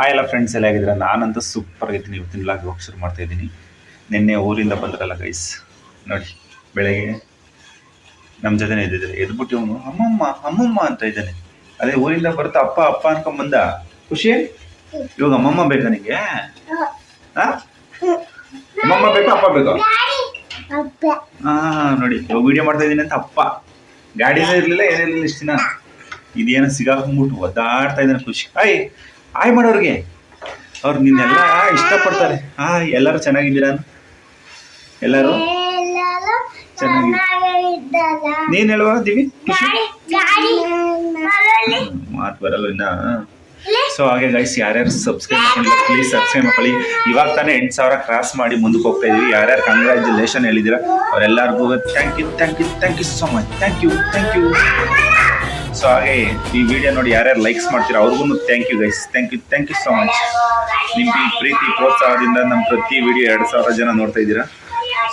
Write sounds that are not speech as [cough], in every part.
ಆ ಎಲ್ಲ ಫ್ರೆಂಡ್ಸ್ ಎಲ್ಲ ಆಗಿದ್ರೆ ನಾನಂತೂ ಸೂಪರ್ ಆಗಿದ್ದೀನಿ. ಇವತ್ತಿನ ಲಾಗ್ ಹೋಗಿ ಶುರು ಮಾಡ್ತಾ ಇದ್ದೀನಿ. ನಿನ್ನೆ ಊರಿಂದ ಬಂದ್ರಲ್ಲ ಗೈಸ್ ನೋಡಿ, ಬೆಳಗ್ಗೆ ನಮ್ಮ ಜೊತೆನೇ ಇದ್ದಿದ್ದಾರೆ. ಎದ್ಬಿಟ್ಟು ಅವನು ಅಮ್ಮಮ್ಮ ಅಮ್ಮಮ್ಮ ಅಂತ ಇದ್ದಾನೆ. ಅದೇ ಊರಿಂದ ಬರ್ತಾ ಅಪ್ಪ ಅಪ್ಪ ಅನ್ಕೊಂಬಂದ ಖುಷಿ? ಇವಾಗ ಅಮ್ಮಮ್ಮ ಬೇಕಾ ನಿಂಗೆ? ಅಮ್ಮಮ್ಮ ಬೇಕಾ, ಅಪ್ಪ ಬೇಕಾ? ಹಾ ನೋಡಿ, ಇವಾಗ ವಿಡಿಯೋ ಮಾಡ್ತಾ ಇದ್ದೀನಿ ಅಂತ ಅಪ್ಪ. ಗಾಡಿನೇ ಇರ್ಲಿಲ್ಲ, ಏನಿರ್ಲಿಲ್ಲ ಇಷ್ಟು ದಿನ. ಇದೇನೋ ಸಿಗಾಕೊಂಡ್ಬಿಟ್ಟು ಒದ್ದಾಡ್ತಾ ಇದ್ದಾನೆ ಖುಷಿ. ಆಯ್ ಆಯ್ ಮಾಡೋರಿಗೆ ಅವ್ರು ನಿನ್ನೆಲ್ಲ ಇಷ್ಟಪಡ್ತಾರೆ. ಹಾ ಎಲ್ಲರೂ ಚೆನ್ನಾಗಿದ್ದೀರಾ? ಎಲ್ಲರೂ? ಚೆನ್ನಾಗಿ ನೀನ್ ಹೇಳುವ ದಿವಿ? ಮಾತು ಬರಲ್ಲ ಇನ್ನ. ಸೊ ಹಾಗೆ ಗೈಸ್ ಯಾರ್ಯಾರು ಸಬ್ಸ್ಕ್ರೈಬ್ ಮಾಡ್ಕೊಂಡಿಲ್ಲ ಪ್ಲೀಸ್ ಸಬ್ಸ್ಕ್ರೈಬ್ ಮಾಡ್ಕೊಳ್ಳಿ. ಇವಾಗ ತಾನೇ ಎಂಟು ಸಾವಿರ ಕ್ರಾಸ್ ಮಾಡಿ ಮುಂದಕ್ಕೆ ಹೋಗ್ತಾ ಇದೀವಿ. ಯಾರ್ಯಾರು ಕಂಗ್ರ್ಯಾಚುಲೇಷನ್ ಹೇಳಿದ್ದೀರಾ ಅವರೆಲ್ಲರಿಗೂ thank you thank you thank you so much thank you thank you so ಹಾಗೆ ಈ ವಿಡಿಯೋ ನೋಡಿ ಯಾರ್ಯಾರು ಲೈಕ್ಸ್ ಮಾಡ್ತೀರಾ ಅವ್ರಿಗೂ thank you guys thank you thank you so much ನಿಮ್ಗೆ ಈ ಪ್ರೀತಿ ಪ್ರೋತ್ಸಾಹದಿಂದ ನಮ್ಮ ಪ್ರತಿ ವಿಡಿಯೋ ಎರಡು ಸಾವಿರ ಜನ ನೋಡ್ತಾ ಇದ್ದೀರಾ.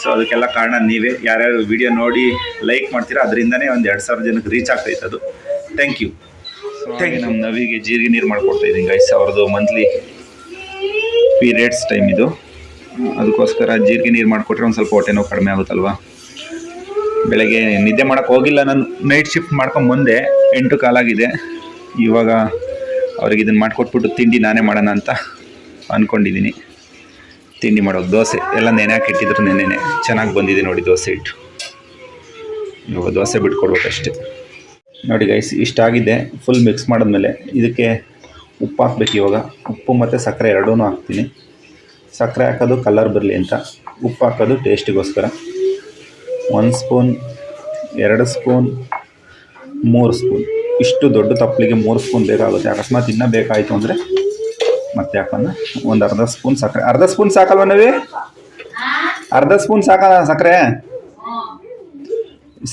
ಸೊ ಅದಕ್ಕೆಲ್ಲ ಕಾರಣ ನೀವೇ. ಯಾರ್ಯಾರು ವಿಡಿಯೋ ನೋಡಿ ಲೈಕ್ ಮಾಡ್ತೀರಾ ಅದರಿಂದನೇ ಒಂದು ಎರಡು ಸಾವಿರ ಜನಕ್ಕೆ ರೀಚ್ ಆಗ್ತೈತೆ ಅದು ಥ್ಯಾಂಕ್ ಯು ಥ್ಯಾಂಕ್ ಯು ನಮ್ಮ ನವಿಗೆ ಜೀರಿಗೆ ನೀರು ಮಾಡಿಕೊಡ್ತಾ ಇದ್ದೀನಿ ಗೈಸ್ ಅವ್ರದ್ದು ಮಂತ್ಲಿ ಪೀರಿಯಡ್ಸ್ ಟೈಮ್ ಇದು. ಅದಕ್ಕೋಸ್ಕರ ಜೀರಿಗೆ ನೀರು ಮಾಡಿಕೊಟ್ರೆ ಒಂದು ಸ್ವಲ್ಪ ಹೊಟ್ಟೆ ನೋವು ಕಡಿಮೆ ಆಗುತ್ತಲ್ವಾ? ಬೆಳಗ್ಗೆ ನಿದ್ದೆ ಮಾಡೋಕ್ಕೆ ಹೋಗಿಲ್ಲ ನಾನು ನೈಟ್ ಶಿಫ್ಟ್ ಮಾಡ್ಕೊಂಡು ಬಂದೆ ಎಂಟು ಕಾಲಾಗಿದೆ. ಇವಾಗ ಅವ್ರಿಗೆ ಇದನ್ನು ಮಾಡಿಕೊಟ್ಬಿಟ್ಟು ತಿಂಡಿ ನಾನೇ ಮಾಡೋಣ ಅಂತ ಅಂದ್ಕೊಂಡಿದ್ದೀನಿ ತಿಂಡಿ ಮಾಡೋದು ದೋಸೆ, ಎಲ್ಲ ನೆನೆ ಹಾಕಿಟ್ಟಿದ್ರು ನೆನೆನೆ. ಚೆನ್ನಾಗಿ ಬಂದಿದೆ ನೋಡಿ ದೋಸೆ ಇಟ್ಟು ಇವಾಗ ದೋಸೆ ಬಿಟ್ಕೊಡ್ಬೇಕಷ್ಟೆ. ನೋಡಿ ಗೈಸ್ ಇಷ್ಟಾಗಿದೆ ಫುಲ್ ಮಿಕ್ಸ್ ಮಾಡಿದ್ಮೇಲೆ ಇದಕ್ಕೆ ಉಪ್ಪು ಹಾಕ್ಬೇಕು ಇವಾಗ. ಉಪ್ಪು ಮತ್ತು ಸಕ್ಕರೆ ಎರಡೂ ಹಾಕ್ತೀನಿ. ಸಕ್ಕರೆ ಹಾಕೋದು ಕಲರ್ ಬರಲಿ ಅಂತ. ಉಪ್ಪು ಹಾಕೋದು ಟೇಸ್ಟಿಗೋಸ್ಕರ ಒಂದು ಸ್ಪೂನ್ ಎರಡು ಸ್ಪೂನ್ ಮೂರು ಸ್ಪೂನ್. ಇಷ್ಟು ದೊಡ್ಡ ತಪ್ಪಲಿಗೆ ಮೂರು ಸ್ಪೂನ್ ಬೇಕಾಗುತ್ತೆ. ಅಕಸ್ಮಾತ್ ಇನ್ನೂ ಬೇಕಾಯಿತು ಅಂದರೆ ಮತ್ತೆ ಯಾಕಂದ್ರೆ ಒಂದು ಅರ್ಧ ಸ್ಪೂನ್ ಸಕ್ಕರೆ. ಅರ್ಧ ಸ್ಪೂನ್ ಸಾಕಲ್ವ ನಾವೇ? ಅರ್ಧ ಸ್ಪೂನ್ ಸಾಕಲ್ಲ ಸಕ್ಕರೆ?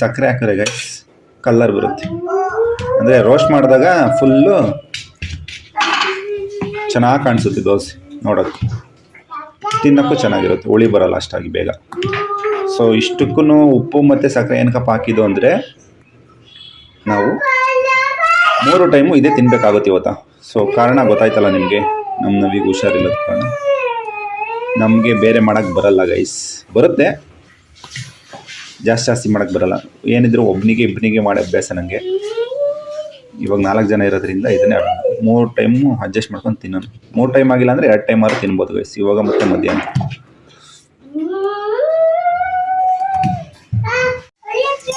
ಸಕ್ಕರೆ ಹಾಕಿದ್ರೆ ಗೈಸ್ ಕಲ್ಲರ್ ಬರುತ್ತೆ. ಅಂದರೆ ರೋಸ್ಟ್ ಮಾಡಿದಾಗ ಫುಲ್ಲು ಚೆನ್ನಾಗಿ ಕಾಣಿಸುತ್ತೆ ದೋಸೆ ನೋಡೋಕ್ಕೆ ತಿನ್ನೋಕ್ಕೂ ಚೆನ್ನಾಗಿರುತ್ತೆ. ಹುಳಿ ಬರೋಲ್ಲ ಅಷ್ಟಾಗಿ ಬೇಗ. ಸೊ ಇಷ್ಟಕ್ಕೂ ಉಪ್ಪು ಮತ್ತು ಸಕ್ಕರೆ ಏನಕ್ಕಪ್ಪ ಹಾಕಿದ್ದು ಅಂದರೆ ನಾವು ಮೂರು ಟೈಮು ಇದೇ ತಿನ್ಬೇಕಾಗುತ್ತೆ ಇವತ್ತ. ಸೊ ಕಾರಣ ಗೊತ್ತಾಯ್ತಲ್ಲ ನಿಮಗೆ? ನಮ್ಮ ನವಿಗೆ ಹುಷಾರಿಲ್ಲದ ಕಾರಣ. ನಮಗೆ ಬೇರೆ ಮಾಡಕ್ಕೆ ಬರಲ್ಲ ಗೈಸ್ ಬರುತ್ತೆ. ಜಾಸ್ತಿ ಜಾಸ್ತಿ ಮಾಡಕ್ಕೆ ಬರಲ್ಲ. ಏನಿದ್ರು ಒಬ್ಬನಿಗೆ ಇಬ್ಬನಿಗೆ ಮಾಡೋ ಅಭ್ಯಾಸ ನನಗೆ ಇವಾಗ ನಾಲ್ಕು ಜನ ಇರೋದ್ರಿಂದ ಇದನ್ನೇ ಮೂರು ಟೈಮು ಅಡ್ಜಸ್ಟ್ ಮಾಡ್ಕೊಂಡು ತಿನ್ನೋಣ ಮೂರು ಟೈಮ್ ಆಗಿಲ್ಲ ಅಂದರೆ ಎರಡು ಟೈಮ್ ಆದರೂ ತಿನ್ಬೋದು ಗೈಸ್ ಇವಾಗ ಮತ್ತೆ ಮಧ್ಯಾಹ್ನ.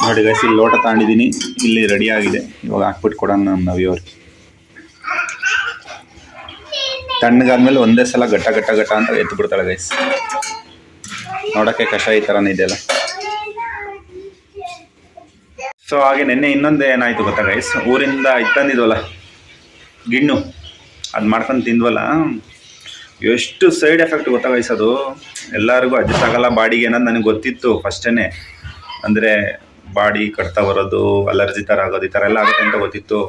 ನೋಡಿ ಗೈಸ್ ಇಲ್ಲಿ ಲೋಟ ತಗೊಂಡಿದ್ದೀನಿ. ಇಲ್ಲಿ ರೆಡಿ ಆಗಿದೆ. ಇವಾಗ ಹಾಕ್ಬಿಟ್ಟು ಕೊಡೋಣ ನಮ್ಮ ನವಿಯವ್ರಿಗೆ ತಣ್ಣಗಾದ್ಮೇಲೆ ಒಂದೇ ಸಲ ಗಟ್ಟ ಗಟ್ಟ ಗಟ್ಟ ಅಂತ ಎತ್ತು ಬಿಡ್ತಾಳೆ ಗೈಸ್ ನೋಡೋಕ್ಕೆ ಕಷಾಯ ಈ ಥರನೇ ಇದೆಯಲ್ಲ. ಸೊ ಹಾಗೆ ನಿನ್ನೆ ಇನ್ನೊಂದು ಏನಾಯ್ತು ಗೊತ್ತಾ ಗೈಸ್ ಊರಿಂದ ಇತ್ತಂದಿದ್ವಲ್ಲ ಗಿಣ್ಣು. ಅದು ಮಾಡ್ಕೊಂಡು ತಿಂದ್ವಲ್ಲ. ಎಷ್ಟು ಸೈಡ್ ಎಫೆಕ್ಟ್ ಗೊತ್ತಾ ಗೈಸ್ ಅದು? ಎಲ್ಲರಿಗೂ ಅಡ್ಜಸ್ಟ್ ಆಗಲ್ಲ. ಬಾಡಿಗೆ ಅನ್ನೋದು ನನಗೆ ಗೊತ್ತಿತ್ತು ಫಸ್ಟೇ ಅಂದರೆ ಬಾಡಿ ಕಟ್ತಾ ಬರೋದು ಅಲರ್ಜಿ ಥರ ಆಗೋದು ಈ ಥರ ಎಲ್ಲ ಆಗುತ್ತೆ ಅಂತ ಗೊತ್ತಿತ್ತು.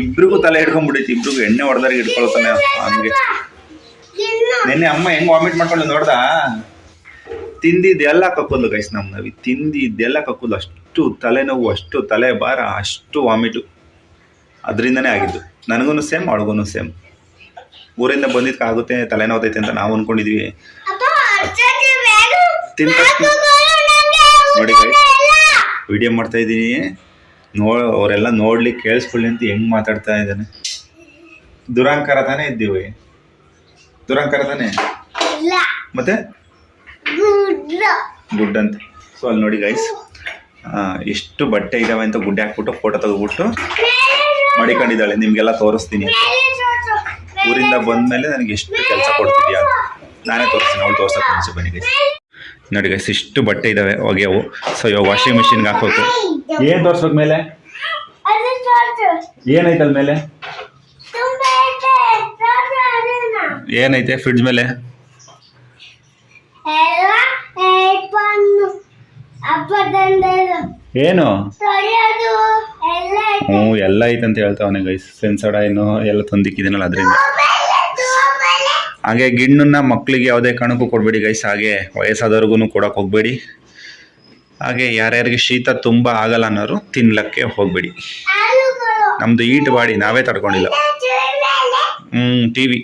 ಇಬ್ರಿಗೂ ತಲೆ ಹಿಡ್ಕೊಂಡ್ಬಿಟ್ಟಿತ್ತು ಇಬ್ರಿಗೂ ಎಣ್ಣೆ ಹೊಡೆದಾಗ ಹಿಡ್ಕೊಳ್ತಾನೆ ಹಂಗೆ. ನಿನ್ನೆ ಅಮ್ಮ ಹೆಂಗ್ ವಾಮಿಟ್ ಮಾಡ್ಕೊಂಡು ನೋಡ್ದ? ತಿಂದಿದ್ದೆಲ್ಲ ಕಕ್ಕೋದು ಗೈಸ್ ನಮ್ಮ ನವಿ. ತಿಂದಿದ್ದೆಲ್ಲ ಕಕ್ಕೋದು ಅಷ್ಟು ತಲೆನೋವು ಅಷ್ಟು ತಲೆ ಭಾರ ಅಷ್ಟು ವಾಮಿಟು ಅದರಿಂದನೇ ಆಗಿದ್ದು. ನನಗೂ ಸೇಮ್ ಅವಳಿಗೂ ಸೇಮ್ ಊರಿಂದ ಬಂದಿದ್ಕಾಗುತ್ತೆ ಆಗುತ್ತೆ ತಲೆನೋವತೈತೆ ಅಂತ ನಾವು ಅನ್ಕೊಂಡಿದ್ವಿ. ತಿಂದ ನೋಡಿ ವಿಡಿಯೋ ಮಾಡ್ತಾ ಇದ್ದೀನಿ. ನೋ ಅವರೆಲ್ಲ ನೋಡ್ಲಿಕ್ಕೆ ಕೇಳಿಸ್ಕೊಳ್ಳಿ ಅಂತ ಹೆಂಗ್ ಮಾತಾಡ್ತಾ ಇದ್ದಾನೆ. ದುರಂಕಾರ ತಾನೇ ಇದ್ದೀವಿ. ದುರಂಕಾರ ತಾನೇ? ಮತ್ತೆ? ಗುಡ್ ಅಂತ. ಸೊ ಅಲ್ಲಿ ನೋಡಿ ಗೈಸ್ ಎಷ್ಟು ಬಟ್ಟೆ ಇದಾವೆ ಅಂತ ಗುಡ್ಡೆ ಹಾಕ್ಬಿಟ್ಟು ಫೋಟೋ ತೆಗೆದ್ಬಿಟ್ಟು ಮಡಿಕೊಂಡಿದ್ದಾಳೆ. ನಿಮಗೆಲ್ಲ ತೋರಿಸ್ತೀನಿ. ಊರಿಂದ ಬಂದಮೇಲೆ ನನಗೆ ಎಷ್ಟು ಕೆಲಸ ಕೊಡ್ತಿದ್ಯಾ ಅಂತ. ನಾನೇ ತೋರಿಸ್ತೀನಿ. ಅವಳು ತೋರ್ಸಕ್ಕೆ ಮುಂಚೆ ಬನ್ನಿ ಗೈಸ್ ನೋಡಿ ಗೈಸ್ ಇಷ್ಟು ಬಟ್ಟೆ ಇದಾವೆ ಒಗೆಯವು ಸೊ ಇವಾಗ ವಾಷಿಂಗ್ ಮಿಷಿನ್ಗೆ ಹಾಕೋದು ಏನು ತೋರ್ಸ್ಬೇಕು ಮೇಲೆ? ಏನೈತೆ ಅದ ಮೇಲೆ? ಏನೈತೆ ಫ್ರಿಡ್ಜ್ ಮೇಲೆ? ಏನು? ಹ್ಞೂ ಎಲ್ಲ ಐತೆ ಅಂತ ಹೇಳ್ತಾವನೆ ಗೈಸ್ ಸೆನ್ಸಡ ಏನು ಎಲ್ಲ ತಂದಿಕ್ಕಿದ್ದೀನಲ್ಲ ಅದರಿಂದ. ಹಾಗೆ ಗಿಣ್ಣನ್ನ ಮಕ್ಕಳಿಗೆ ಯಾವುದೇ ಕಾರಣಕ್ಕೂ ಕೊಡಬೇಡಿ ಗೈಸ್ ಹಾಗೆ ವಯಸ್ಸಾದವ್ರಿಗೂ ಕೊಡೋಕೆ ಹೋಗಬೇಡಿ ಹಾಗೆ ಯಾರ್ಯಾರಿಗೆ ಶೀತ ತುಂಬ ಆಗಲ್ಲ ಅನ್ನೋರು ತಿನ್ಲಕ್ಕೆ ಹೋಗಬೇಡಿ. ನಮ್ಮದು ಈಟ್ ಬಾಡಿ ನಾವೇ ತಡ್ಕೊಂಡಿಲ್ಲ. ಹ್ಞೂ ಟಿ ವಿ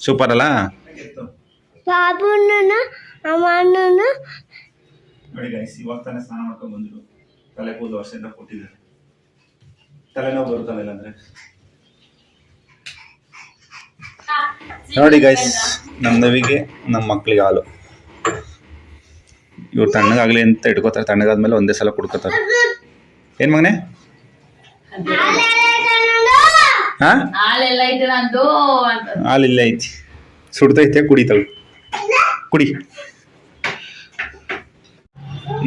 ಸೂಪರ್ ಅಲ್ಲ? ಇವಾಗ ತಾನೇ ಸ್ನಾನ ಮಾಡ್ಕೊಂಡು ಬಂದರು. ತಲೆ ಕೂದಲು ವರ್ಷದಿಂದ ಕೊಟ್ಟಿದ್ದಾರೆ. ತಲೆನೋವು ಬರುತ್ತಲ್ಲ ಇಲ್ಲಾಂದ್ರೆ? ನೋಡಿ ಗೈಸ್ ನಮ್ಮ ನವಿಗೆ ನಮ್ಮ ಮಕ್ಳಿಗೆ ಹಾಲು. ಇವ್ರು ತಣ್ಣಗಾಗ್ಲಿ ಅಂತ ಇಟ್ಕೋತಾರೆ ತಣ್ಣಗಾದ್ಮೇಲೆ ಒಂದೇ ಸಲ ಕುಡ್ಕೋತಾರೆ. ಏನ್ ಮಗನೆ? ಹಾ? ಹಾಲೆಲ್ಲ ಐತೆ ಹಾಲು ಇಲ್ಲೇ ಐತಿ. ಸುಡ್ತೈತೆ, ಕುಡಿತಾಳೆ. ಕುಡಿ.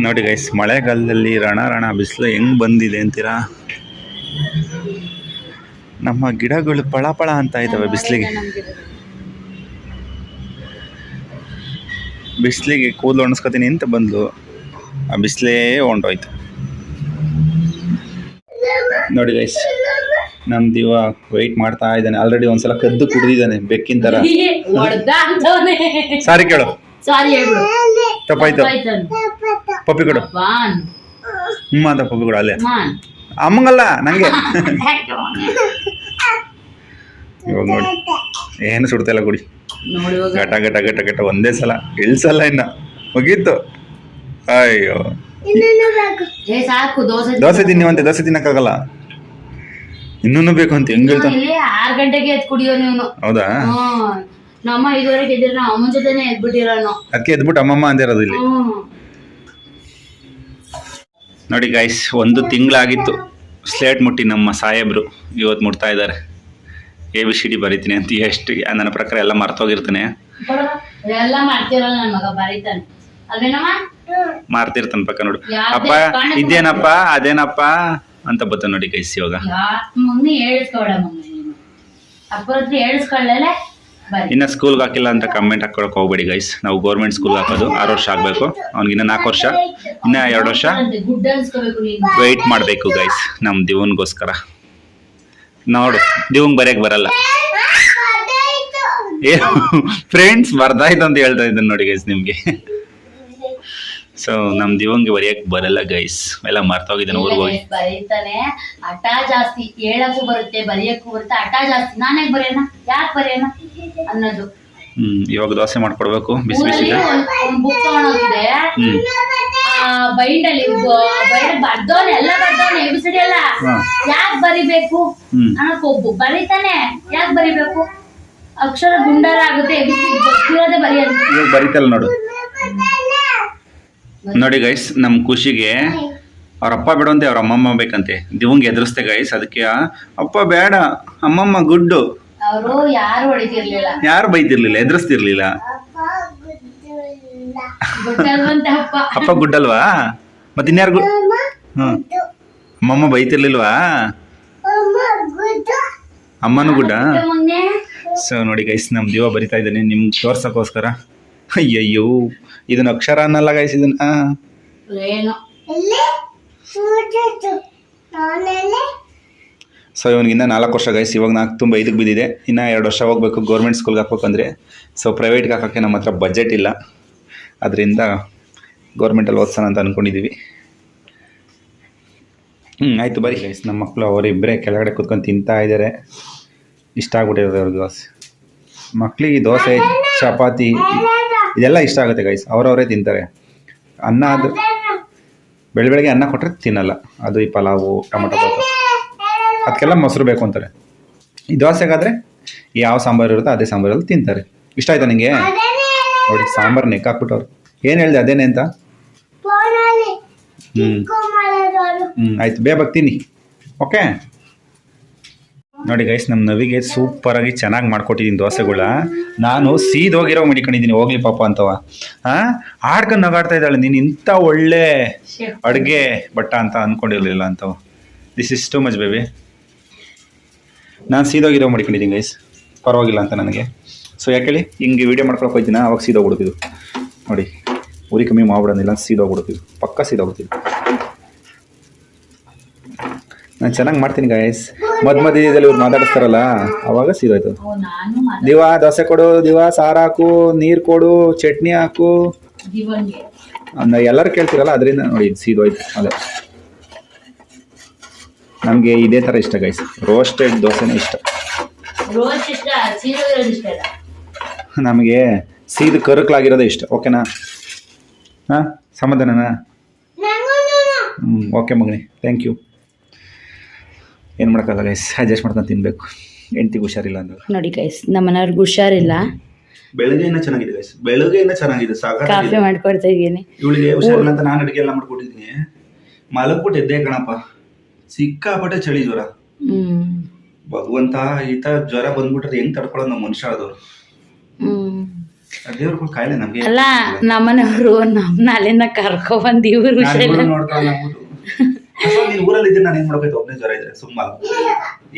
ನೋಡಿ ಗೈಸ್ ಮಳೆಗಾಲದಲ್ಲಿ ರಣ ರಣ ಬಿಸಿಲು ಹೆಂಗ್ ಬಂದಿದೆ ಅಂತೀರಾ? ನಮ್ಮ ಗಿಡಗಳು ಪಳ ಪಳ ಅಂತ ಇದ್ದಾವೆ ಬಿಸಿಲಿಗೆ. ಬಿಸಿಲಿಗೆ ಕೂದಲು ಒಣಸ್ಕೊತೀನಿ ಅಂತ ಬಂದು ಆ ಬಿಸಿಲೇ ಹೊಂಟೋಯ್ತು ನೋಡಿ ಗೈಸ್ ನಮ್ ದಿವ ವೆಯ್ಟ್ ಮಾಡ್ತಾ ಇದ್ದಾನೆ. ಆಲ್ರೆಡಿ ಒಂದ್ಸಲ ಕದ್ದು ಕುಡಿದಿದ್ದಾನೆ ಬೆಕ್ಕಿನ ತರ ಸಾರಿ [laughs] ಕೇಳು. ತಪ್ಪಾಯ್ತು. ಪಪ್ಪಿ ಕೊಡು. ಹ್ಮ್ ಅಂತ ಪಪ್ಪಿ ಕೊಡು ಅಲ್ಲೇ. ಅಮ್ಮಂಗಲ್ಲ ನಂಗೆ. [laughs] ಇವಾಗ ನೋಡಿ. ಏನು ಸುಡ್ತಾ ಇಲ್ಲ ನೋಡಿ ಘಟ ಘಟ ಘಟ ಘಟ. ಗಟ ಒಂದೇ ಸಲ ಇಳ್ಸಲ್ಲ ಇನ್ನ. ಮುಗೀತು. ಅಯ್ಯೋ. ದೋಸೆ ತಿನ್ನಿ. ತಿನ್ನಿವಂತೆ ದೋಸೆ ತಿನ್ನಕ್ಕಾಗಲ್ಲ. ಇನ್ನೂ ಬೇಕು ಅಂತ ಹೆಂಗ್ ಹೇಳ್ತಾನೆ ಆರ್ ಗಂಟೆಗೆ ಎದ್ ಕುಡಿಯೋ ನೀವು ಹೌದಾ? ನಮ್ಮ ಇದುವರೆಗೆ ನಾವು ಅಮ್ಮನ ಜೊತೆನೆ ಎದ್ಬಿಟ್ಟಿರೋನು ಅದಕ್ಕೆ ಎದ್ಬಿಟ್ಟು ಅಮ್ಮಮ್ಮ ಅಂದಿರೋದು ಇಲ್ಲಿ. ನೋಡಿ ಗೈಸ್ ಒಂದು ತಿಂಗಳಾಗಿತ್ತು. ಸ್ಲೇಟ್ ಮುಟ್ಟಿ ನಮ್ಮ ಸಾಹೇಬ್ರು ಇವತ್ತು ಮುಟ್ತಾ ಇದ್ದಾರೆ. ಎ ಬಿ ಸಿ ಡಿ ಬರೀತೀನಿ ಅಂತ ಎಷ್ಟು ನನ್ನ ಪ್ರಕಾರ ಎಲ್ಲ ಮರ್ತೋಗಿರ್ತಾನೆ. ಎಲ್ಲ ಮಾಡ್ತಿರೋ ನನ್ ಮಗ ಬರೀತಾನೆ. ಅಲ್ವೇನಮ್ಮ? ಮಾರ್ತಿರ್ತಾನೆ ಪಕ್ಕ ನೋಡು. ಅಪ್ಪ ಇದೇನಪ್ಪ ಅದೇನಪ್ಪ ಅಂತ ಬತ್ತ ನೋಡಿ ಗೈಸ್ ಇವಾಗ. ಮಗ್ನಿ ಇನ್ನ ಸ್ಕೂಲ್ಗೆ ಹಾಕಿಲ್ಲ ಅಂತ ಕಮೆಂಟ್ ಹಾಕೊಳಕ್ ಹೋಗ್ಬೇಡಿ ಗೈಸ್. ನಾವು ಗೌರ್ಮೆಂಟ್ ಸ್ಕೂಲ್ ಹಾಕೋದು ಆರು ವರ್ಷ ಆಗಬೇಕು. ಅವ್ನಿಗಿನ್ನ ನಾಲ್ಕು ವರ್ಷ ಇನ್ನ ಎರಡು ವರ್ಷ. ವೆಯ್ಟ್ ಮಾಡಬೇಕು ಗೈಸ್ ನಮ್ಮ ದಿವನ್ಗೋಸ್ಕರ. ನೋಡು ದಿವಂಗ್ ಬರೆಯಕ್ ಬರಲ್ಲ. ಫ್ರೆಂಡ್ಸ್ ಫ್ರೆಂಡ್ಸ್ ಬರ್ದಾಯ್ತು ಅಂತ ಹೇಳ್ತಾ ಇದ್ದೀನಿ ನೋಡಿ ಗೈಸ್ ನಿಮ್ಗೆ. ಸೊ ನಮ್ ದಿವಂಗೆ ಬರೆಯಕ್ ಬರಲ್ಲ ಗೈಸ್ ಎಲ್ಲ ಮರ್ತೋಗಿದ್ದಾನೆ ಊರಿಗೆ ಹೋಗಿ ಬರೀತಾನೆ. ಹಠ ಜಾಸ್ತಿ ಹೇಳಕ್ಕೂ ಬರುತ್ತೆ ಬರೆಯಕ್ಕೂ ಬರುತ್ತೆ. ಹಠ ಜಾಸ್ತಿ. ನಾನೇ ಬರೆಯೋಣ ಯಾಕೆ ಬರೆಯೋಣ ಅನ್ನೋದು. ಹ್ಮ್ ಇವಾಗ ದೋಸೆ ಮಾಡ್ಕೊಡ್ಬೇಕು ಬಿಸಿ ಬಿಸಿ ಬುಕ್ ತಗೊಂಡೋಗಿದೆ ಹ್ಮ್ ಬೈಂಡಲ್ಲಿ ಬೈಂಡ್ ಎಲ್ಲ ಬರ್ದೋನೆ ಎಬಿಸಿಡಿ ಎಲ್ಲ. ಯಾಕೆ ಬರಿಬೇಕು? ಅನ್ನೋಕೊಬ್ಬು ಅನ್ನಕ್ ಒಬ್ಬು ಬರೀತಾನೆ. ಯಾಕೆ ಬರಿಬೇಕು? ಅಕ್ಷರ ಗುಂಡಾರ ಆಗುತ್ತೆ ಎಬಿಸಿಡಿ ಗೊತ್ತಿರೋದೇ ಬರೆಯೋದು. ಇವಾಗ ಬರೀತಲ್ಲ ನೋಡು. ನೋಡಿ ಗೈಸ್ ನಮ್ ಖುಷಿಗೆ ಅವ್ರ ಅಪ್ಪ ಬಿಡೋಂತೆ ಅವ್ರ ಅಮ್ಮಮ್ಮ ಬೇಕಂತೆ. ದಿವಂಗೆ ಎದುರಿಸ್ತೆ ಗೈಸ್ ಅದಕ್ಕೆ ಅಪ್ಪ ಬೇಡ ಅಮ್ಮಮ್ಮ ಗುಡ್ಡು. ಅವರು ಯಾರು ಹೊಡಿತಿರ್ಲಿಲ್ಲ. ಯಾರು ಬೈತಿರ್ಲಿಲ್ಲ ಎದುರಿಸ್ತಿರ್ಲಿಲ್ಲ. ಅಪ್ಪ ಗುಡ್ಡಲ್ವಾ? ಮತ್ತೆ ಇನ್ಯಾರು ಗುಡ್ ಹ್ಮ್ ಅಮ್ಮಮ್ಮ ಬೈತಿರ್ಲಿಲ್ವಾ? ಅಮ್ಮನೂ ಗುಡ್ಡ? ಸೊ ನೋಡಿ ಗೈಸ್ ನಮ್ ದಿವ ಬರಿತಾ ಇದ್ದೀನಿ ನಿಮ್ಗೆ ತೋರ್ಸಕ್ಕೋಸ್ಕರ. ಅಯ್ಯಯ್ಯೋ ಇದನ್ನ ಅಕ್ಷರ ಅನ್ನಲ್ಲ ಗೈಸ್ ಇದನ್ನ ಸೊ ಇವನಿಗಿನ್ನ ನಾಲ್ಕು ವರ್ಷ ಗೈಸ್ ಇವಾಗ ನಾಲ್ಕು ತುಂಬ ಐದಕ್ಕೆ ಬಿದ್ದಿದೆ. ಇನ್ನು ಎರಡು ವರ್ಷ ಹೋಗ್ಬೇಕು ಗೌರ್ಮೆಂಟ್ ಸ್ಕೂಲ್ಗೆ ಹಾಕ್ಬೇಕಂದ್ರೆ ಸೊ ಪ್ರೈವೇಟ್ಗೆ ಹಾಕೋಕ್ಕೆ ನಮ್ಮ ಹತ್ರ ಬಜೆಟ್ ಇಲ್ಲ. ಅದರಿಂದ ಗೌರ್ಮೆಂಟಲ್ಲಿ ಓದ್ಸೋಣ ಅಂತ ಅಂದ್ಕೊಂಡಿದ್ದೀವಿ ಹ್ಞೂ ಆಯಿತು ಬರೀ. ಗೈಸ್ ನಮ್ಮ ಮಕ್ಕಳು ಅವರಿಬ್ಬರೇ ಕೆಳಗಡೆ ಕೂತ್ಕೊಂಡು ತಿಂತಾ ಇದ್ದಾರೆ ಇಷ್ಟ ಆಗ್ಬಿಟ್ಟಿರೋದು ಅವ್ರಿಗೆ ದೋಸೆ. ಮಕ್ಕಳಿಗೆ ದೋಸೆ ಚಪಾತಿ ಇದೆಲ್ಲ ಇಷ್ಟ ಆಗುತ್ತೆ ಗೈಸ್ ಅವರವರೇ ತಿಂತಾರೆ. ಅನ್ನ ಅದು ಬೆಳ ಬೆಳಗ್ಗೆ ಅನ್ನ ಕೊಟ್ಟರೆ ತಿನ್ನಲ್ಲ. ಅದು ಈ ಪಲಾವು ಟೊಮೊಟೊ ಬಾತು ಅದಕ್ಕೆಲ್ಲ ಮೊಸರು ಬೇಕು ಅಂತಾರೆ. ಈ ದೋಸೆಗಾದರೆ ಯಾವ ಸಾಂಬಾರು ಇರುತ್ತೋ ಅದೇ ಸಾಂಬಾರಲ್ಲಿ ತಿಂತಾರೆ. ಇಷ್ಟ ಆಯ್ತಾ ನಿಂಗೆ? ನೋಡಿ ಸಾಂಬಾರ್ ನೆಕ್ ಹಾಕ್ಬಿಟ್ಟವ್ರು ಏನು ಹೇಳ್ದೆ ಅದೇನೆ ಅಂತ? ಹ್ಞೂ ಆಯ್ತು ಬೇ ತಿನ್ನಿ. ಓಕೆ? ನೋಡಿ ಗೈಸ್ ನಮ್ಮ ನವಿಗೆ ಸೂಪರಾಗಿ ಚೆನ್ನಾಗಿ ಮಾಡ್ಕೊಟ್ಟಿದ್ದೀನಿ ದೋಸೆಗಳ ನಾನು ಸೀದೋಗಿರೋ ಮಡಿಕೊಂಡಿದ್ದೀನಿ ಹೋಗ್ಲಿ ಪಾಪ ಅಂತವ ಹಾಂ ಆಡ್ಕೊಂಡು ನಗಾಡ್ತಾ ಇದ್ದಾಳೆ ನೀನು ಇಂಥ ಒಳ್ಳೆ. ಅಡುಗೆ ಬಟ್ಟ ಅಂತ ಅಂದ್ಕೊಂಡಿರಲಿಲ್ಲ ಅಂತವ this is too much baby ನಾನು ಸೀದೋಗಿರೋ ಮಡಿಕೊಂಡಿದ್ದೀನಿ ಗೈಸ್ ಪರವಾಗಿಲ್ಲ ಅಂತ ನನಗೆ. ಸೊ ಯಾಕೇಳಿ ಹಿಂಗೆ ವೀಡಿಯೋ ಮಾಡ್ಕೊಳಕ್ಕೆ ಹೋಗ್ತೀನಿ ಅವಾಗ ಸೀದೋಗ್ಬಿಡ್ತಿದ್ದು ನೋಡಿ ಉರಿ ಕಮ್ಮಿ ಮಾಡ್ಬಿಡೋದಿಲ್ಲ ಸೀದೋಗ್ಬಿಡ್ತಿದ್ದು ಪಕ್ಕ ಸೀದೋಗ್ಬಿಡ್ತಿದ್ದು ನಾನು ಚೆನ್ನಾಗಿ ಮಾಡ್ತೀನಿ ಗಾಯಸ್ ಮದ್ ಮಧ್ಯದಲ್ಲಿ ಇವ್ರು ಮಾತಾಡಿಸ್ತಾರಲ್ಲ ಅವಾಗ ಸೀದೋಯ್ತು ದಿವ ದೋಸೆ ಕೊಡು ದಿವ ಸಾರು ಹಾಕು ನೀರು ಕೊಡು ಚಟ್ನಿ ಹಾಕು. ಜೀವನ್ಗೆ ಅಂದ ಎಲ್ಲರೂ ಕೇಳ್ತಿರಲ್ಲ ಅದರಿಂದ ನೋಡಿ ಇದು ಸೀದೋಯ್ತು ಅದೇ. ನಮಗೆ ಇದೇ ಥರ ಇಷ್ಟ ಗೈಸ್ ರೋಸ್ಟೆಡ್ ದೋಸೆನೇ ಇಷ್ಟ. ನಮಗೆ ಸೀದ ಕರುಕ್ಲಾಗಿರೋದೇ ಇಷ್ಟ. ಓಕೆನಾ ಹಾಂ? ಸಮಾಧಾನನಾ ಹ್ಞೂ ಓಕೆ ಮಗನಿ. ಥ್ಯಾಂಕ್ ಯು ಏನು ಮಾಡೋಕ್ಕಾಗಲ್ಲ ಗೈಸ್ ಅಡ್ಜಸ್ಟ್ ಮಾಡ್ಕೊಂಡು ತಿನ್ನಬೇಕು ಹೆಂಡ್ತಿಗೆ ಹುಷಾರಿಲ್ಲ ಅಂದ್ರೆ ನೋಡಿ ಗೈಸ್ ನಮ್ಮ ಮನೆಯವ್ರಿಗೆ ಹುಷಾರಿಲ್ಲ. ಬೆಳಗ್ಗೆಯಿಂದ ಚೆನ್ನಾಗಿದೆ ಗೈಸ್ ಬೆಳಗ್ಗೆಯಿಂದ ಚೆನ್ನಾಗಿದೆ ಕಾಫಿ ಸಾಕಾಗಿದೆ ಮಾಡ್ಕೊಡ್ತಾ ಇದ್ದೀನಿ. ಇವಳಿಗೆ ಹುಷಾರಿಲ್ಲ ಅಂತ ನಾನು ಅಡುಗೆ ಎಲ್ಲ ಮಾಡ್ಕೊಟ್ಟಿದ್ದೀನಿ. ಮಲಗ್ಬಿಟ್ಟು ಎದ್ದೆ ಕಣಪ್ಪ. ಸಿಕ್ಕಾಪಟ್ಟೆ ಚಳಿ ಜ್ವರ. ಹ್ಮ್. ಭಗವಂತ ಈ ಥರ ಜ್ವರ ಬಂದ್ಬಿಟ್ರೆ ಹೆಂಗ್ ತಡ್ಕೊಳ್ಳೋದು ನಮ್ಮ ಮನುಷ್ಯ ಅದು ಅಲ್ಲ ನಮ್ಮನೆಯವರು ನಮ್ಮನ್ನ ಅಲ್ಲಿಂದ ಕರ್ಕೊ ಬಂದು ಇವ್ರು ನೀನ್ ಊರಲ್ಲಿ ಇದ್ರೆ ನಾನು ಏನ್ ಮಾಡ್ಬೇಕು? ಒಬ್ಬನೇ ಜ್ವರ ಇದೆ ಸುಮ್ಮ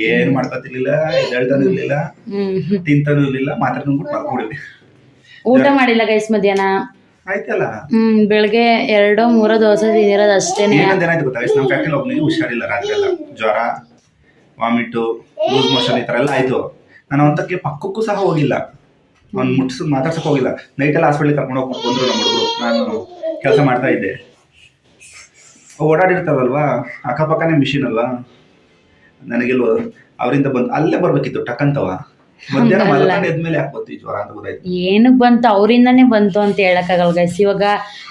ಏನ್ ಮಾಡ್ಕೊತಿರ್ಲಿಲ್ಲ ಎದ್ದೇಳ್ತಾನು ಇರ್ಲಿಲ್ಲ ಹ್ಮ್. ತಿಂತಾನು ಇರ್ಲಿಲ್ಲ ಮಾತ್ರ ಮಲ್ಕೊಂಡಿದ್ದೆ ಊಟ ಮಾಡಿಲ್ಲ ಗೈಸ್ ಮಧ್ಯಾಹ್ನ? ಆಯ್ತಲ್ಲ? ಹ್ಮ್ ಬೆಳಗ್ಗೆ ಎರಡೋ ಮೂರೋ ದೋಸೆ ತಿಂದಿರೋದು ಅಷ್ಟೇ ಏನಂತ ಏನಾಯ್ತು ಗೊತ್ತಾ? ನಮ್ಮ ಫ್ಯಾಕ್ಟ್ರಿ ಒಬ್ಬನಿಗೆ ಹುಷಾರಿಲ್ಲ ರಾತ್ರಿ ಎಲ್ಲ. ಜ್ವರ ವಾಮಿಟು ಲೂಸ್ ಮೋಷನ್ ಈ ಥರ ಎಲ್ಲ ಆಯ್ತು. ನಾನು ಅಂತಕ್ಕೆ ಪಕ್ಕಕ್ಕೂ ಸಹ ಹೋಗಿಲ್ಲ. ಅವ್ನು ಮುಟ್ಸ್ ಮಾತಾಡ್ಸಕ್ ಹೋಗಿಲ್ಲ. ನೈಟ್ ಎಲ್ಲ ಹಾಸ್ಪಿಟ್ಲಿಗೆ ಕರ್ಕೊಂಡು ಹೋಗಿ ಬಂದ್ರು ನಮ್ಮ ಹುಡುಗರು. ನಾನು ಕೆಲಸ ಮಾಡ್ತಾ ಇದ್ದೆ. ಓಡಾಡಿರ್ತಾರಲ್ವಾ? ಅಕ್ಕಪಕ್ಕನೇ ಮಿಷಿನ್ ಅಲ್ವಾ? ನನಗೆಲ್ಲ ಅವರಿಂದ ಬಂದು ಅಲ್ಲೇ ಬರ್ಬೇಕಿತ್ತು ಟಕ್ಕಂತವ. ಮಧ್ಯಾಹ್ನ ಏನಕ್ ಯಾಕೆ ಬಂತು ಈ ಜ್ವರ ಅಂತ ಗೊತ್ತಾಯ್ತು. ಏನಕ್ಕೆ ಬಂತು? ಅವರಿಂದನೇ ಬಂತು ಅಂತ ಹೇಳಕ್ಕಾಗಲ್ಲ ಗೈಸ್ ಇವಾಗ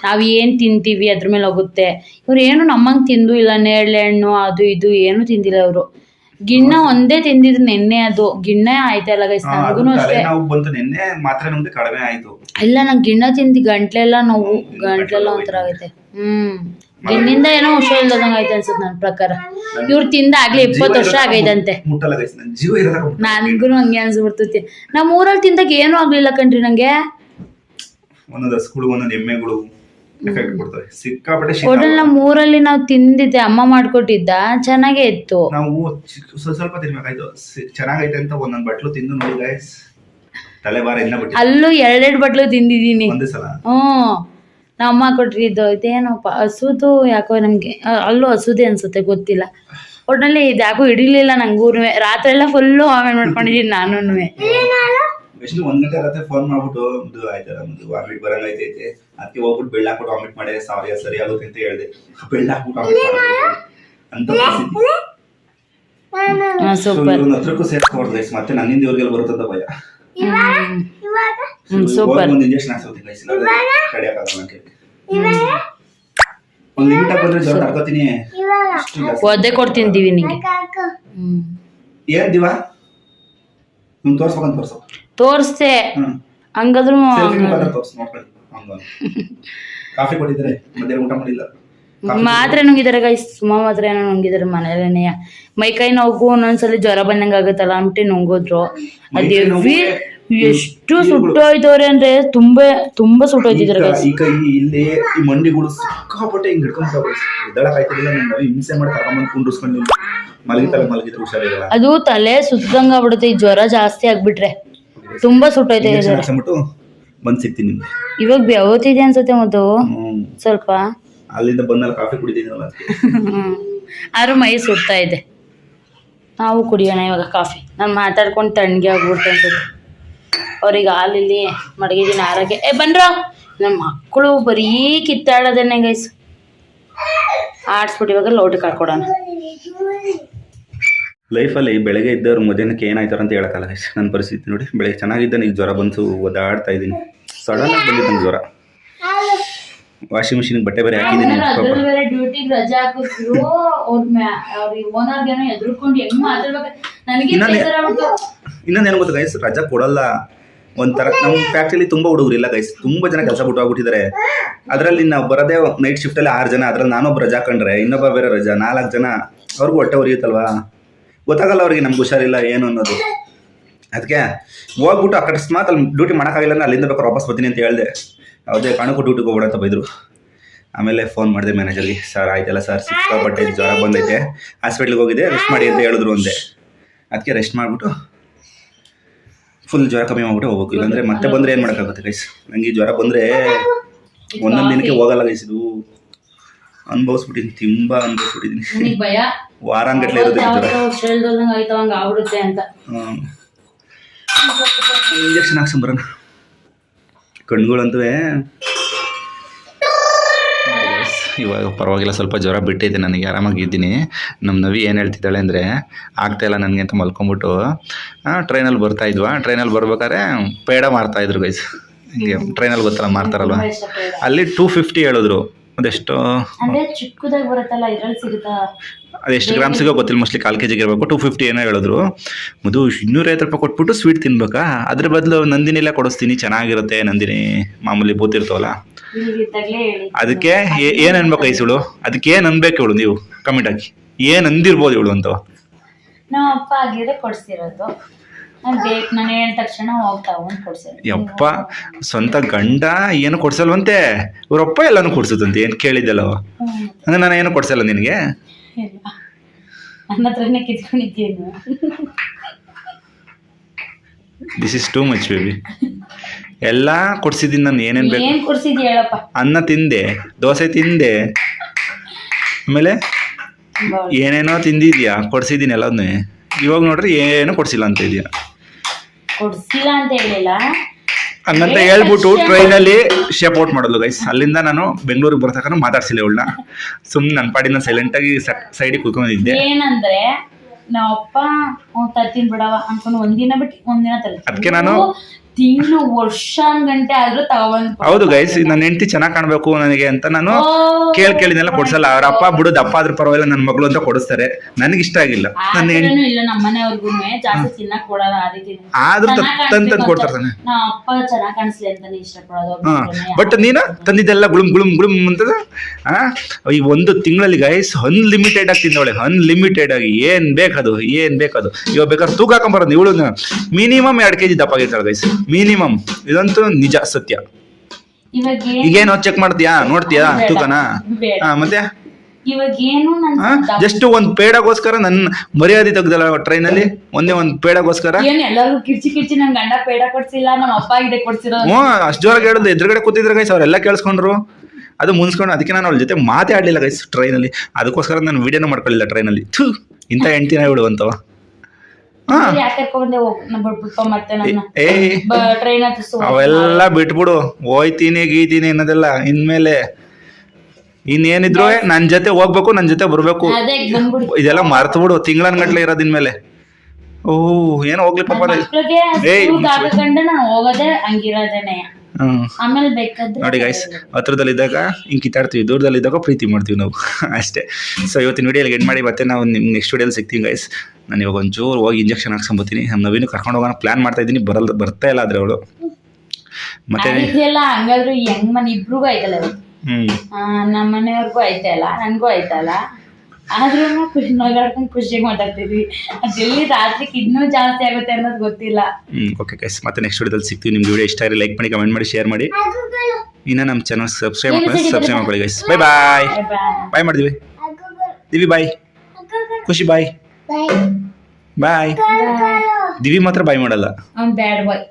ನಾವು ಏನು ತಿಂತೀವಿ? ಅದ್ರ ಮೇಲೆ ಹೋಗುತ್ತೆ. ಇವ್ರು ಏನು ನಮ್ಮಂಗ್ ತಿಂದು ಇಲ್ಲ ನೇರಳೆ ಹಣ್ಣು ಅದು ಇದು ಏನು ತಿಂದಿಲ್ಲ ಅವರು ಗಿಣ್ಣ ಒಂದೇ ತಿಂದಿದ್ ನೆನ್ನೆ ಅದು. ಗಿಣ್ಣ ಆಯ್ತಲ್ಲ ಗೈಸ್ ನನಗೂ ಅಷ್ಟೇ. ತಲೆನೋವು ಬಂತು ನಿನ್ನೆ ಮಾತ್ರೆ ನುಂಗ್ದೆ ಕಡಿಮೆ ಆಯ್ತು. ಇಲ್ಲ ನಂಗೆ ಗಿಣ್ಣ ತಿಂದು ಗಂಟ್ಲೆಲ್ಲ ನೋವು ಗಂಟ್ಲೆಲ್ಲ ಒಂಥರ ಆಗೈತೆ. ಹ್ಮ್. ಗಿಣ್ಣಿಂದ ಏನೋ ಹುಷಾರಿಲ್ಲದಂಗೆ ಐತೆ ಅನ್ಸುತ್ತೆ ನನ್ನ ಪ್ರಕಾರ. ಇವ್ರು ತಿಂದ ಆಗ್ಲೇ ಇಪ್ಪತ್ತು ವರ್ಷ ಆಗೈತಂತೆ. ಮುಟ್ಟಲ್ಲ ಗೈಸ್ ಜೀವ. ನನ್ಗೂ ಹಂಗೆ ಅನ್ಸ್ಬಿಡ್ತೈತಿ. ನಮ್ಮ ಊರಲ್ಲಿ ತಿಂದಾಗ ಏನೂ ಆಗ್ಲಿಲ್ಲ ಕಣ್ರಿ ನಂಗೆ. ಒಂದೊಂದು ಹಸುಗಳು ಒಂದೊಂದು ಎಮ್ಮೆಗಳು. ಎಫೆಕ್ಟ್ ಕೊಡ್ತವೆ ಸಿಕ್ಕಾಪಟ್ಟೆ ಶೀತ ಒಟ್ನಲ್ಲಿ ನಮ್ಮ ಊರಲ್ಲಿ ನಾವು ತಿಂದಿದ್ದೆ ಅಮ್ಮ ಮಾಡ್ಕೊಟ್ಟಿದ್ದ ಚೆನ್ನಾಗೇ ಇತ್ತು. ನಾವು ಚಿಕ್ಕ- ಸ್ವಲ್ಪ ಸ್ವಲ್ಪ ತಿನ್ಬೇಕಾಯ್ತು ಸಿ- ಚೆನ್ನಾಗೈತೆ ಅಂತ ಒಂದೊಂದು ಬಟ್ಲು ತಿಂದು ನೋಡಿ ಗೈಸ್ ತಲೆ ಭಾರ ಬಿಟ್ಟು ಅಲ್ಲೂ ಎರಡೆರಡು ಬಟ್ಲು ತಿಂದಿದ್ದೀನಿ. ಒಂದೇ ಸಲ? ಹ್ಞೂ. ನಮ್ಮ ಅಮ್ಮ ಕೊಟ್ಟಿದ್ದು ಇದೇನಪ್ಪ ಹಸುದು ಯಾಕೋ ನಮ್ಗೆ ಅಲ್ಲೂ ಹಸುದೆ ಅನ್ಸುತ್ತೆ ಗೊತ್ತಿಲ್ಲ. ಒಟ್ನಲ್ಲಿ ಇದು ಯಾಕೋ ಹಿಡಿಲಿಲ್ಲ ನಂಗೂ ರಾತ್ರಿ ಎಲ್ಲ ಫುಲ್ಲು ಆಮೇಲೆ ಮಾಡ್ಕೊಂಡಿದ್ದೀನಿ ನಾನು ಎಷ್ಟು ಒಂದ್ ಗಂಟೆ ರಾತ್ರಿ ಫೋನ್ ಮಾಡ್ಬಿಟ್ಟು ಒಂದು ಆಯ್ತಲ್ಲ ವಾಮಿಟ್ ವಾಮಿಟ್ ಬರಂಗೈತೈತೆ ಅದಕ್ಕೆ ಹೋಗ್ಬಿಟ್ಟು ಬೆಳ್ಳ ಹಾಕ್ಬಿಟ್ಟು ವಾಮಿಟ್ ಮಾಡಿ ಸಾರಿ ಸರಿ ಆಗುತ್ತೆ ಅಂತ ಹೇಳಿದೆ. ಬೆಳ್ಳ [laughs] ಹಾಕ್ಬಿಟ್ಟು ವಾಮಿಟ್ ಅಂತ ಇವ್ರನ್ನ ಹತ್ರಕ್ಕೂ ಸೇರ್ಸ್ಕೊಡ್ದು ಗೈಸ್ ಮತ್ತೆ ನನ್ನಿಂದ ಇವ್ರಿಗೆಲ್ಲ ಬರುತ್ತಂತ ಭಯ. ಸೂಪರ್ ಒಂದು ಇಂಜೆಕ್ಷನ್ ಹಾಕ್ಸೋತೀನಿ ಗೈಸ್ ತಡೆಯಕ್ಕಾಗಲ್ಲ ಒಂದ್ ಲಿಮಿಟ್ ಬಂದ್ರೆ ಜ್ವರ ತಡ್ಕೋತೀನಿ. ಒದ್ದೆ ನಿಂಗೆ ಹ್ಞೂ ಏನ್ ದಿವಾ? ನಿಮ್ ತೋರ್ಸ್ಬೇಕಂತ ತೋರ್ಸು. ತೋರಿಸ್ದೆ. ಹಂಗಾದ್ರು ಕಾಫಿ ಕೊಟ್ಟಿದ್ದಾರೆ ಮಧ್ಯಾಹ್ನ ಊಟ ಮಾಡಿಲ್ಲ. ಮಾತ್ರೆ ನುಂಗಿದ್ದಾರೆ ಗೈಸ್ ಸುಮ್ಮ ಮಾತ್ರೆ ಏನೋ ನುಂಗಿದಾರೆ ಮನೇಲೇನೆ. ಮೈ ಕೈ ನೋವು ಒಂದೊಂದ್ಸಲ ಜ್ವರ ಬಂದಂಗ ಆಗುತ್ತಲ್ಲ ಅಂದ್ಬಿಟ್ಟು ನುಂಗೋದ್ರು. ಅದು ಎಷ್ಟು ಸುಟ್ಟೋಯ್ತವ್ರೆ ಅಂದ್ರೆ ತುಂಬಾ ತುಂಬಾ ಸುಟ್ಟೋಯ್ತಿದ್ದಾರೆ ಈ ಗೈಸ್ ಈ ಕೈ ಇಲ್ಲಿ ಈ ಮಂಡಿಗಳು ಸಿಕ್ಕಾಪಟ್ಟೆ ಹಿಂಗ್ ಹಿಡ್ಕೊಂತಾವ ಎದ್ದಳಕ್ ಆಯ್ತಿಲ್ಲ ನಾನು ಹಿಂಸೆ ಮಾಡಿ ಮಲಗಿತಲ್ಲ ಮಲಗಿದ್ರೆ ಅದು ತಲೆ ಸುತ್ತಂಗ ಆಗ್ಬಿಡುತ್ತೆ. ಈ ಜ್ವರ ಜಾಸ್ತಿ ಆಗ್ಬಿಟ್ರೆ. ತುಂಬಾ ಸುಟ್ಟೋಯ್ತು ಹಾಕ್ಸ್ಬಿಟ್ಟು ಬಂದ್ ಸಿಗ್ತೀನಿ ನಿಮ್ಗೆ. ಇವಾಗ ಬೇವತ್ತಿದೆ ಅನ್ಸುತ್ತೆ ಮತ್ತು ಸ್ವಲ್ಪ. ಅಲ್ಲಿಂದ ಬಂದಲ್ಲ ಕಾಫಿ ಕುಡಿತೀನಲ್ಲ ಆದ್ರೆ ಆದ್ರೂ ಮೈ ಸುಡ್ತಾ ಇದೆ. ನಾವು ಕುಡಿಯೋಣ ಇವಾಗ ಕಾಫಿ. ನಾನು ಮಾತಾಡ್ಕೊಂಡು ತಣ್ಣಗೆ ಆಗ್ಬಿಡ್ತು ಅನ್ಸುತ್ತೆ. ಅವ್ರಿಗೆ ಹಾಲಿಲ್ಲಿ ಮಡಗಿದ್ದೀನಿ ಆರೋಗ್ಯ. ಏ ಬನ್ರ. ನಮ್ಮ ಮಕ್ಕಳು ಬರೀ ಕಿತ್ತಾಡೋದನ್ನೇ ಗೈಸ್ ಆಡಿಸ್ಬಿಟ್ಟು ಇವಾಗ ಲೋಟಕ್ಕೆ ಹಾಕೊಡೋಣ ಲೈಫಲ್ಲಿ ಬೆಳಗ್ಗೆ ಇದ್ದವ್ರು ಮಧ್ಯಾಹ್ನಕ್ಕೆ ಏನಾಯ್ತಾರ ಅಂತ ಹೇಳಕ್ಕಲ್ಲ ಗೈಸ್ ನನ್ನ ಪರಿಸ್ಥಿತಿ ನೋಡಿ. ಬೆಳಗ್ಗೆ ಚೆನ್ನಾಗಿದ್ದ ಈಗ ಜ್ವರ ಬಂತು ಒದ್ದಾಡ್ತಾ ಇದ್ದೀನಿ. ಸಡನ್ ಆಗಿ ಬಂದಿತ್ತು ನಂಗೆ ಜ್ವರ ವಾಷಿಂಗ್ ಮಿಷಿನ್ ಬಟ್ಟೆ ಬೇರೆ ಹಾಕಿದ್ದೀನಿ ಬೇರೆ ಡ್ಯೂಟಿಗೆ ರಜಾ ಹಾಕಿದ್ರು ಅವ್ರ ಅವ್ರಿಗೆ ಓನರ್ಗೇನೋ ಎದುರ್ಕೊಂಡು ಹೆಂಗ್ ಮಾತಾಡ್ಬೇಕು? ನನಗೆ ಇನ್ನೊಂದು- ಬೇಜಾರಾಗ್ಬಿಡ್ತು. ಇನ್ನೊಂದೇನು ಗೊತ್ತಾ ಗೈಸ್ ರಜಾ ಕೊಡಲ್ಲ. ಒಂಥರ ನಮ್ಮ ಫ್ಯಾಕ್ಟ್ರಿಲಿ ತುಂಬ ಹುಡುಗರು ಇಲ್ಲ ಗೈಸ್ ತುಂಬ ಜನ ಕೆಲಸ ಬಿಟ್ಟು ಹೋಗ್ಬಿಟ್ಟಿದ್ದಾರೆ ಅದರಲ್ಲಿ ನಾವು ಬರೋದೇ ನೈಟ್ ಶಿಫ್ಟಲ್ಲಿ ಆರು ಜನ. ಅದ್ರಲ್ಲಿ ನಾನೊಬ್ಬ ರಜಾ ಕಂಡ್ರೆ ಇನ್ನೊಬ್ಬ ಬೇರೆ ರಜಾ. ನಾಲ್ಕು ಜನ. ಅವ್ರಿಗೂ ಹೊಟ್ಟೆ ಉರಿಯುತ್ತಲ್ವಾ? ಗೊತ್ತಾಗಲ್ಲ ಅವ್ರಿಗೆ ನಮ್ಗೆ ಹುಷಾರಿಲ್ಲ, ಏನು ಅನ್ನೋದು. ಅದಕ್ಕೆ ಹೋಗ್ಬಿಟ್ಟು ಅಕಸ್ಮಾತ್ ಅಲ್ಲಿ ಡ್ಯೂಟಿ ಮಾಡೋಕ್ಕಾಗಿಲ್ಲ ಅಂದ್ರೆ ಅಲ್ಲಿಂದ ಬೇಕಾದ್ರೆ ವಾಪಸ್ ಬರ್ತೀನಿ ಅಂತ ಹೇಳಿದೆ. ಯಾವುದೇ ಕಾರಣಕ್ಕೂ ಡ್ಯೂಟಿಗೆ ಹೋಗ್ಬೇಡ ಅಂತ ಬೈದರು. ಆಮೇಲೆ ಫೋನ್ ಮಾಡಿದೆ ಮ್ಯಾನೇಜರ್ಗೆ ಸರ್, ಆಯ್ತಲ್ಲ ಸರ್ ಸಿಕ್ಕಾಪಟ್ಟೆ ಜ್ವರ ಬಂದೈತೆ. ಹಾಸ್ಪಿಟ್ಲಿಗೆ ಹೋಗಿದೆ ರೆಸ್ಟ್ ಮಾಡಿ ಅಂತ ಹೇಳಿದ್ರು ಒಂದೇ ಅದಕ್ಕೆ ರೆಸ್ಟ್ ಮಾಡಿಬಿಟ್ಟು ಫುಲ್ ಜ್ವರ ಕಮ್ಮಿ ಮಾಡಿಬಿಟ್ಟು ಹೋಗ್ಬೇಕು. ಇಲ್ಲಾಂದ್ರೆ ಮತ್ತೆ ಬಂದರೆ ಏನು ಮಾಡೋಕ್ಕಾಗುತ್ತೆ ಗೈಸ್ ನಂಗೆ ಈ ಜ್ವರ ಬಂದರೆ ಒಂದೊಂದು ದಿನಕ್ಕೆ ಹೋಗಲ್ಲ ಗೈಸ್ ಇದು. ಅನುಭವಿಸ್ಬಿಟ್ಟಿದ್ದೀನಿ ತುಂಬ ಅನುಭವಿಸ್ಬಿಟ್ಟಿದ್ದೀನಿ ಆಯ್ತವಂಗ ಆಗ್ಬಿಡುತ್ತೆ ಅಂತ. ಇಂಜೆಕ್ಷನ್ ಹಾಕ್ಸ್ಕೊಂಬರೋಣ ಕಣ್ಗಳಂತೂ ಇವಾಗ ಪರವಾಗಿಲ್ಲ ಸ್ವಲ್ಪ ಜ್ವರ ಬಿಟ್ಟಿದೆ ನನಗೆ ಆರಾಮಾಗಿದ್ದೀನಿ. ನಮ್ಮ ನವಿ ಏನು ಹೇಳ್ತಿದ್ದಾಳೆ ಅಂದರೆ ಆಗ್ತಾಯಿಲ್ಲ ನನಗೆ ಅಂತ ಮಲ್ಕೊಂಬಿಟ್ಟು ಟ್ರೈನಲ್ಲಿ ಬರ್ತಾ ಇದ್ವಾ? ಟ್ರೈನಲ್ಲಿ ಬರ್ಬೇಕಾದ್ರೆ ಪೇಡ ಮಾರ್ತಾಯಿದ್ರು ಗೈಸ್ ಹಿಂಗೆ ಟ್ರೈನಲ್ಲಿ ಗೊತ್ತಲ್ಲ ಮಾರ್ತಾರಲ್ವ. ಅಲ್ಲಿ ಟೂ ಫಿಫ್ಟಿ ಹೇಳಿದ್ರು. ಅದೆಷ್ಟು ಚಿಕ್ಕದಾಗಿ ಚಿಕ್ಕದಾಗ ಬರುತ್ತಲ್ಲ ಇದ್ರಲ್ಲಿ ಸಿಗುತ್ತಾ? ಅದೆಷ್ಟು ಗ್ರಾಮ್ಸಿಗೋ ಗೊತ್ತಿಲ್ಲ. ಮೋಸ್ಟ್ಲಿ ಕಾಲು ಕೆ ಜಿಗೆ ಇರಬೇಕು. ಟೂ ಫಿಫ್ಟಿ ಏನೋ ಹೇಳಿದ್ರು. ಮದು ಇನ್ನೂರೈವತ್ತು ರೂಪಾಯಿ ಕೊಟ್ಬಿಟ್ಟು ಸ್ವೀಟ್ ತಿನ್ಬೇಕಾ? ಅದ್ರ ಬದಲು ನಂದಿನಿ ಎಲ್ಲ ಕೊಡಿಸ್ತೀನಿ ಚೆನ್ನಾಗಿರುತ್ತೆ ನಂದಿನಿ ಮಾಮೂಲಿ ಬೂತಿರ್ತಾವಲ್ಲ ಅದಕ್ಕೆ ಏನು ಅನ್ಬೇಕು ಐಸುಳು ಅದಕ್ಕೆ ಏನು ಅನ್ಬೇಕು ಇವಳು ನೀವು? ಕಮೆಂಟ್ ಹಾಕಿ. ಏನು ಅಂದಿರ್ಬೋದು ಇವಳು ಅಂತ. ನಮ್ಮ ಅಪ್ಪ ಆಗಿದ್ರೆ ಕೊಡ್ಸಿರೋದು. ಯಪ್ಪ ಸ್ವಂತ ಗಂಡ ಏನು ಕೊಡ್ಸಲ್ವಂತೆ? ಇವ್ರಪ್ಪ ಎಲ್ಲಾನು ಕೊಡ್ಸುತ್ತಂತೆ ಏನು ಕೇಳಿದ್ದಲ್ಲ. ಅಂದ್ರೆ ನಾನು ಏನು ಕೊಡ್ಸಲ್ಲ ನಿನಗೆ? ಇಲ್ಲ. ನನ್ನ ಹತ್ರನೇ ಕಿತ್ಕೊಂಡಿದ್ದೀನಿ this is too much baby ಎಲ್ಲ ಕೊಡ್ಸಿದ್ದೀನಿ ನಾನು ಏನೇನು ಬೇಕು? ಏನ್ ಕೊಡ್ಸಿದ್ ಹೇಳಪ್ಪ. ಅನ್ನ ತಿಂದೆ ದೋಸೆ ತಿಂದೆ. ಆಮೇಲೆ ತುಂಬಾ ಒಳ್ಳೆ- ಏನೇನೋ ತಿಂದಿದ್ಯಾ? ಕೊಡ್ಸಿದ್ದೀನಿ ಎಲ್ಲದನ್ನೇ ಇವಾಗ ನೋಡ್ರಿ ಏನು ಕೊಡ್ಸಿಲ್ಲ ಅಂತ ಇದೆಯಾ ಕೊಡ್ಸಿಲ್ಲ ಅಂತ ಹೇಳಿಲ್ಲ. ಹಂಗಂತ ಹೇಳ್ಬಿಟ್ಟು ಟ್ರೈನಲ್ಲಿ ಶೇಪ್ ಔಟ್ ಮಾಡೋದು ಗೈಸ್ ಅಲ್ಲಿಂದ ನಾನು ಬೆಂಗಳೂರಿಗೆ ಬರ್ತಕ್ಕ ಮಾತಾಡ್ಸಿಲ್ಲ ಇವಳನ್ನ. ಸುಮ್ಮನೆ ನನ್ನ ಪಾಡಿನ ಸೈಲೆಂಟ್ ಆಗಿ ಸೈಡಿಗೆ ಕುತ್ಕೊಂಡಿದ್ದೆ. ಏನಂದ್ರೆ ನಾವಪ್ಪ ತರ್ತೀನಿ ಬಿಡವ ಅನ್ಕೊಂಡು ಒಂದಿನ ಬಿಟ್ಟು ಒಂದಿನ ಅದಕ್ಕೆ ನಾನು- ತಿಂಗಳು ವರ್ಷ ಗಂಟೆ ಆದ್ರೂ ತಗೊಂಡ್ ಹೌದು ಗೈಸ್ ನನ್ನ ಹೆಂಡತಿ ಚೆನ್ನಾಗಿ ಕಾಣಬೇಕು ನನಗೆ ಅಂತ ನಾನು ಕೇಳ್ ಕೇಳಿದೆಲ್ಲ ಕೊಡ್ಸಲ್ಲ. ಅವ್ರ ಅಪ್ಪ ಬಿಡು ದಪ್ಪ ಆದ್ರೂ ಪರವಾಗಿಲ್ಲ ನನ್ನ ಮಗಳು ಅಂತ ಕೊಡಿಸ್ತಾರೆ. ನನಗೆ ಇಷ್ಟ ಆಗಿಲ್ಲ. ನನ್ನ ಇಲ್ಲ ಜಾಸ್ತಿ ತಿನ್ನಕ್ ಕೊಡಲ್ಲ ಆದ್ರೂ ತಂದ್ ತಂದು ಕೊಡ್ತಾರೆ ತಾನೆ ನಾ ಅಪ್ಪ ಚೆನ್ನಾಗಿ ಕಾಣಿಸ್ಲಿ ಅಂತಾನೆ ಇಷ್ಟಪಡೋದು ಬಟ್ ನೀನು ತಂದಿದ್ದೆಲ್ಲ ಗುಳುಮ್ ಗುಳುಮ್ ಗುಳುಮ್ ಅಂತದ? ಆ ಈ ಒಂದು ತಿಂಗಳಲ್ಲಿ ಗೈಸ್ ಅನ್ಲಿಮಿಟೆಡ್ ಆಗಿ ತಿಂದವಳೆ ಅನ್ಲಿಮಿಟೆಡ್ ಆಗಿ ಏನ್ ಬೇಕದು ಏನ್ ಬೇಕದು. ಇವಾಗ ಬೇಕಾದ್ರೆ ತೂಕ ಹಾಕೊಂಬರೋದು ಇವಳು ಮಿನಿಮಮ್ ಎರಡು ಕೆಜಿ ದಪ್ಪ ಆಗಿರ್ತಾಳೆ ಗೈಸ್ ಮಿನಿಮಮ್ ಇದಂತೂ ನಿಜ ಸತ್ಯ. ಈಗೇನು ಚೆಕ್ ಮಾಡ್ತೀಯಾ? ನೋಡ್ತೀಯಾ ತೂಕನಾ? ಹಾ ಮತ್ತೆ? ಜಸ್ಟ್ ಒಂದ್ ಪೇಡಗೋಸ್ಕರ ನನ್ನ ಮರ್ಯಾದೆ ತೆಗ್ದಲ್ಲ ಟ್ರೈನಲ್ಲಿ ಒಂದೇ ಒಂದ್ ಪೇಡಗೋಸ್ಕರ? ಅಷ್ಟು ಜೋರಾಗಿ ಹೇಳಿದ್ರು ಎದುರುಗಡೆ ಕೂತಿದ್ರು ಗೈಸ್ ಅವ್ರೆಲ್ಲ ಕೇಳಿಸ್ಕೊಂಡ್ರು. ಅದು ಮುನ್ಸ್ಕೊಂಡು ಅದಕ್ಕೆ ನಾನು ಅವ್ರ ಜೊತೆ ಮಾತೇ ಆಡ್ಲಿಲ್ಲ ಗೈಸ್ ಟ್ರೈನಲ್ಲಿ ಅದಕ್ಕೋಸ್ಕರ ನಾನು ವಿಡಿಯೋನ ಮಾಡ್ಕೊಳ್ಳಿಲ್ಲ ಟ್ರೈನಲ್ಲಿ ಥೂ ಇಂಥ ಹೆಂಡ್ತಿನ ಇವಳು ಅವೆಲ್ಲ ಬಿಟ್ಬಿಡು. ಹೋಯ್ತೀನಿ ಗೀತೀನಿ ಅನ್ನೋದೆಲ್ಲ. ಇನ್ಮೇಲೆ ಇನ್ನೇನಿದ್ರು ನನ್ನ ಜೊತೆ ಹೋಗ್ಬೇಕು ನನ್ನ ಜೊತೆ ಬರಬೇಕು. ಇದೆಲ್ಲ ಮರ್ತು ಬಿಡು ತಿಂಗಳನ್ಗಟ್ಲೆ ಇರೋದ್ ಇನ್ಮೇಲೆ. ಓಹ್ ಏನೋ ಹೋಗ್ಲಿ ಪಾಪ. ಏಯ್, ಹೋಗೋದೇ ಹಂಗಿರೋದೇನೆ ಆಮೇಲೆ ಬೇಕಾದ್ರೆ ನೋಡಿ ಗೈಸ್ ಹತ್ರದಲ್ಲಿದ್ದಾಗ ಹಿಂಗೆ ಕಿತ್ತಾಡ್ತೀವಿ ದೂರದಲ್ಲಿದ್ದಾಗ ಪ್ರೀತಿ ಮಾಡ್ತೀವಿ ನಾವು. [laughs] ಅಷ್ಟೇ. ಸೊ ಇವತ್ತಿನ ವಿಡಿಯೋಲಿ ಎಂಡ್ ಮಾಡಿ ಮತ್ತೆ ನಾವು ನಿಮ್ಮ ನೆಕ್ಸ್ಟ್ ವಿಡಿಯೋಲಿ ಸಿಗ್ತೀವಿ ಗೈಸ್ ನಾನು ಇವಾಗ ಒಂಚೂರು ಹೋಗಿ ಇಂಜೆಕ್ಷನ್ ಹಾಕ್ಸ್ಕೊಂಬತ್ತೀನಿ ನಮ್ಮ ನವೀನು ಕರ್ಕೊಂಡು ಹೋಗೋಣ ಪ್ಲ್ಯಾನ್ ಮಾಡ್ತಾ ಇದ್ದೀನಿ ಬರಲ್ ಬರ್ತಾ ಇಲ್ಲ ಆದರೆ ಅವಳು. ಮತ್ತೆ ಇದೆಲ್ಲ ಹಂಗಾದ್ರು ಹೆಂಗ್ ಮನೆ ಇಬ್ರಿಗೂ ಆಯ್ತಲ್ಲ ಹ್ಮ್. ನಮ್ಮ ಮನೆಯವ್ರಿಗೂ ಆಯ್ತಲ್ಲ ನನ್ಗೂ ಆಯ್ತಲ್ಲ ಆದ್ರೂ ಖುಷಿ ನಗಾಡ್ಕೊಂಡು ಖುಷಿಯಾಗಿ ಮಾತಾಡ್ತಿದ್ವಿ. ಅದೆಲ್ಲಿ ರಾತ್ರಿ ಇನ್ನೂ ಜಾಸ್ತಿ ಆಗುತ್ತೆ ಅನ್ನೋದು ಗೊತ್ತಿಲ್ಲ. ಓಕೆ ಗೈಸ್ ಮತ್ತೆ ನೆಕ್ಸ್ಟ್ ವಿಡಿಯೋದಲ್ಲಿ ಸಿಗ್ತೀವಿ. ನಿಮ್ಗೆ ವಿಡಿಯೋ ಇಷ್ಟ ಆಗಿ ಲೈಕ್ ಮಾಡಿ ಕಮೆಂಟ್ ಮಾಡಿ ಶೇರ್ ಮಾಡಿ. ಇನ್ನ ನಮ್ಮ ಚಾನಲ್ ಸಬ್ಸ್ಕ್ರೈಬ್ ಮಾಡಿ ಸಬ್ಸ್ಕ್ರೈಬ್ ಮಾಡ್ಕೊಳ್ಳಿ. Guys bye bye bye bye ಮಾಡಿದ್ವಿ. ದಿವಿ ಬಾಯ್ ಖುಷಿ ಬಾಯ್ ಬಾಯ್ ದಿವಿ ಮಾತ್ರ ಬಾಯ್ ಮಾಡಲ್ಲ. ಅವ್ನ್ ಬ್ಯಾಡ್ ಬಾಯ್